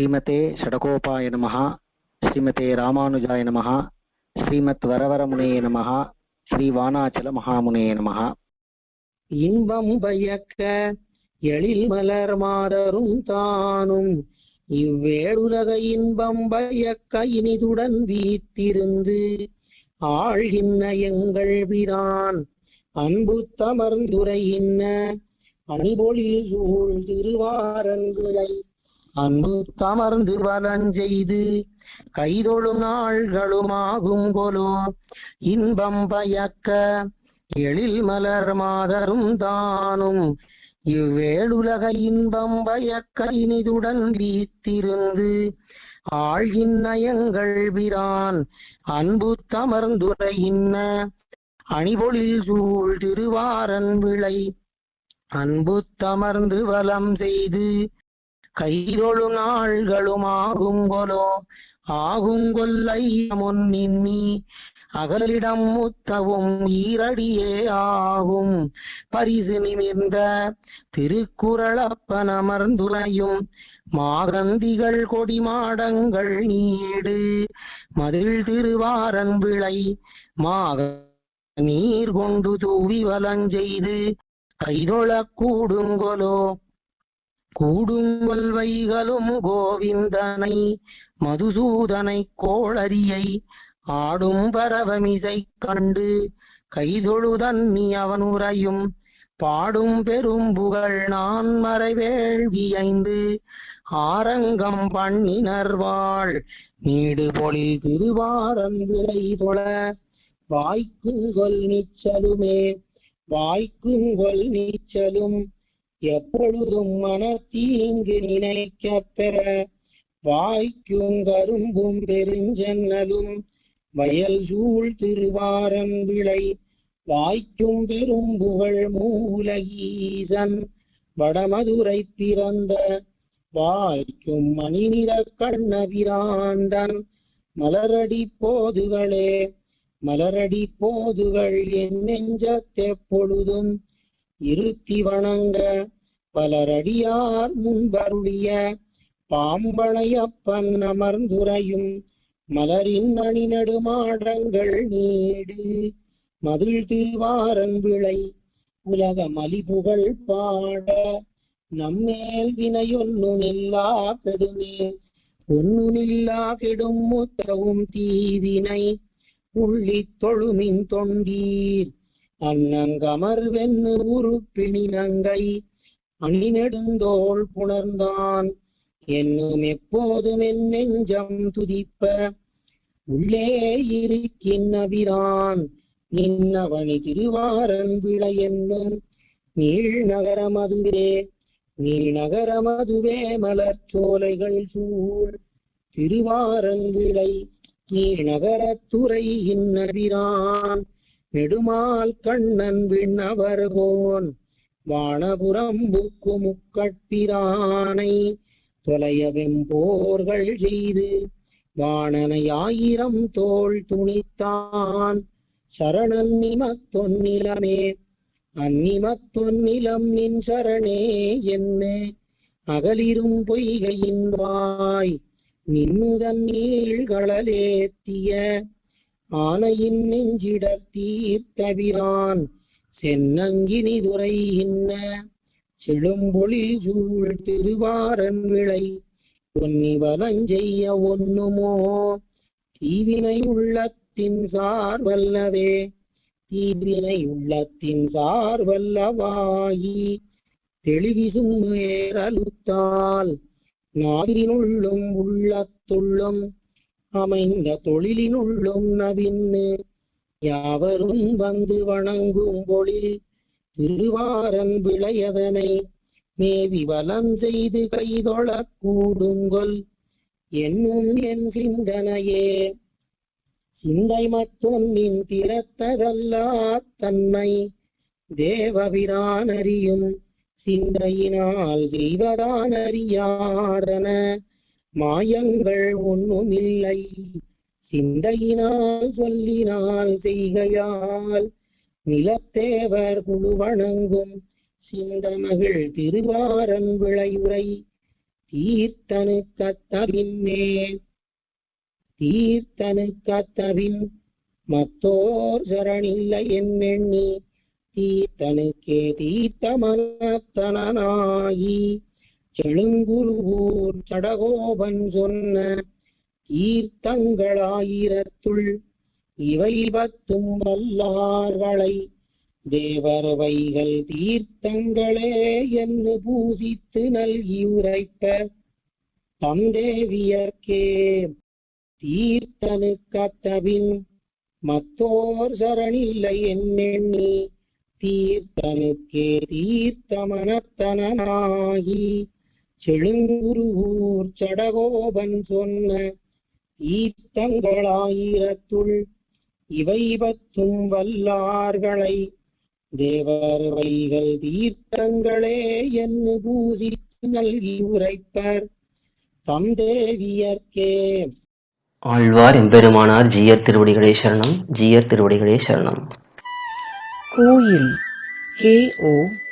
ஸ்ரீமதே ஷடகோபாய நமக ஸ்ரீமதே ராமானுஜாய நமக ஸ்ரீமத் வரவரமுனே நமக ஸ்ரீ வானாச்சல மகாமுனே நமக இன்பம் பயக்க எழில் மலர் மாதரும் தானும் இவ்வேடுலக இன்பம் பயக்க இனிதுடன் வீத்திருந்து ஆழ்கின்ற எங்கள் பிரான் அன்பு தமர்ந்துரையின்ன அணிபொழில் சூழ் திருவாரங்குலை அன்பு தமர்ந்து வலஞ்செய்து கைதொழும் நாள்களுமாகும் கொலோ. இன்பம் பயக்க எழில் மலர் மாதரும் தானும். இவ்வேளுலக இன்பம் பயக்க இனிதுடன் வீத்திருந்து ஆழ்கின்ற எங்கள் பிரான். அன்பு தமர்ந்துரையின்ன அணிபொழில் சூழ் திருவாரன் விளை. அன்பு தமர்ந்து வலம் செய்து கைதொழு நாள்களும் ஆகுங்கொலோ ஆகுங்கொல்லை முன்னின்னி அகலிடம் முத்தவும் ஈரடியே ஆகும். பரிசு நிமிர்ந்த திருக்குறளப்பன் அமர்ந்துரையும் மாகந்திகள் கொடிமாடங்கள் நீடு மதில் திருவாரன் விளை மாக நீர் கொண்டு தூவி வலஞ்செய்து கைதொழக்கூடுங்கொலோ கூடும் வல்வைகளும் கோவிந்தனை மதுசூதனை கோளரியை ஆடும் பரவமிசை கண்டு கைதொழுதன்னி அவன் உரையும் பாடும் பெரும் புகழ் நான் மறைவேள்வியைந்து ஆரங்கம் பண்ணினர் வாழ் நீடு பொழில் திருவாரம் விளை தொழ வாய்க்குங்கொல் நீச்சலுமே வாய்க்குங்கொல் நீச்சலும் எப்பொழுதும் மனத்தீங்கு நினைக்க பெற வாய்க்கும் கரும்பும் பெருஞ்சன்னலும் வயல் சூழ் திருவாரம் விளை வாய்க்கும் பெரும் புகழ் மூலகீசன் வடமதுரை பிறந்த வாய்க்கும் மணிநிற கண்ணபிராந்தன் மலரடி போதுகளே மலரடி போதுகள் என் நெஞ்சத்தெப்பொழுதும் இருத்தி வணங்க பலரடியார் முன்பருளிய பாம்பளையப்பன் அமர்ந்துரையும் மலரின் அணி நடுமாடங்கள் நீடு மதில் தீவாரன் விளை உலக மலிபுகழ் பாட நம்மேல் வினையொன்னுமில்லா கெடுமே ஒன்னுமில்லா கெடும் முத்தவும் தீவினை உள்ளி தொழுமின் தொண்டீர் அன்னங்கமர் வெண்ணு உருப்பிணி நங்கை அணிநெடுந்தோள் புணர்ந்தான். என்னும் எப்போதும் என் நெஞ்சம் துதிப்ப. உள்ளே இருக்கின்றவிரான் இன்னவனி திருவாரன் விளை என்னும். நீள் நகரம் அதுவே. நீள் நகரம் அதுவே மலர் சோலைகள் சூழ். திருவாரன் விளை நீள் நகரத்துறை இன்னவிரான் நெடுமால் கண்ணன் விண்ணவர்கோன். வானபுரம் புக்கு முக்கட்பிரானை தொலைய வெம்போர்கள் செய்து வாணனை ஆயிரம் தோள் துணித்தான். சரணன் நிமத்தொன்னிலமே அந்நிமத்தொன்னிலம் நின் சரணே என்ன? அகலிரும் பொய்கையின் வாய் நின்னுதன் நீள்களலேத்திய ஆனையின் நெஞ்சிடத் தீர்த்தவிரான். தென்னங்கினி துரை செழும்பொழில் சூழ் திருவாரன் விளை. பொன்னி வலஞ்செய்ய ஒண்ணுமோ? தீவினை உள்ளத்தின் சார் வல்லவே. தீவினை உள்ளத்தின் சார் வல்லவாயி. தெளிவிசும் ஏறலுத்தால் நாவினுள்ளும் உள்ளத்துள்ளும். அமைந்த தொழிலினுள்ளும் நவின்னு. யாவரும் வந்து வணங்கும் பொழில் திருவாரன் விளையதனை மேவி வலம் செய்து கைதொழக் கூடுங்கொல். என்னும் என் சிந்தனையே சிந்தை மட்டும் நின் திறத்ததல்லா தன்மை தேவபிரான் அறியும் சிந்தையினால் செய்வதான் அறியாதன மாயங்கள் ஒன்றுமில்லை சிந்தையினால் சொல்லினால் செய்கையால் நிலத்தேவர் குழு வணங்கும் சிந்தமகள் திருவாரன் விளையுரை தீர்த்தனு கத்தபின்னே தீர்த்தனு கத்தவின் மத்தோர் சரணில்லை என்னெண்ணி தீர்த்தனுக்கே தீர்த்தமனத்தனாகி செழுங்குருவூர் சடகோபன் சொன்ன ஈர்த்தங்களாயிரத்துள் இவை பத்தும் வல்லார்களை தேவர் வைகள் தீர்த்தங்களே என்று பூசித்து நல்கி உரைப்ப தந்தேவியர்க்கே தீர்த்தனு கத்தபின் மத்தோர் சரணில்லை என்னெண்ணி தீர்த்தனுக்கே தீர்த்தமனத்தனாகி செழுங்குருவூர் சடகோபன் சொன்ன ஈத்தங்களாயிரத்துள் இவை பத்தும் வல்லார்களை தேவர்வைகள் தீர்த்தங்களே என்று பூசித்து நல்கி உரைப்பர் தம் தேவியர்க்கே ஆழ்வார் எம்பெருமானார் ஜீயர் திருவடிகளே சரணம் ஜீயர் திருவடிகளே சரணம். கோயில் K O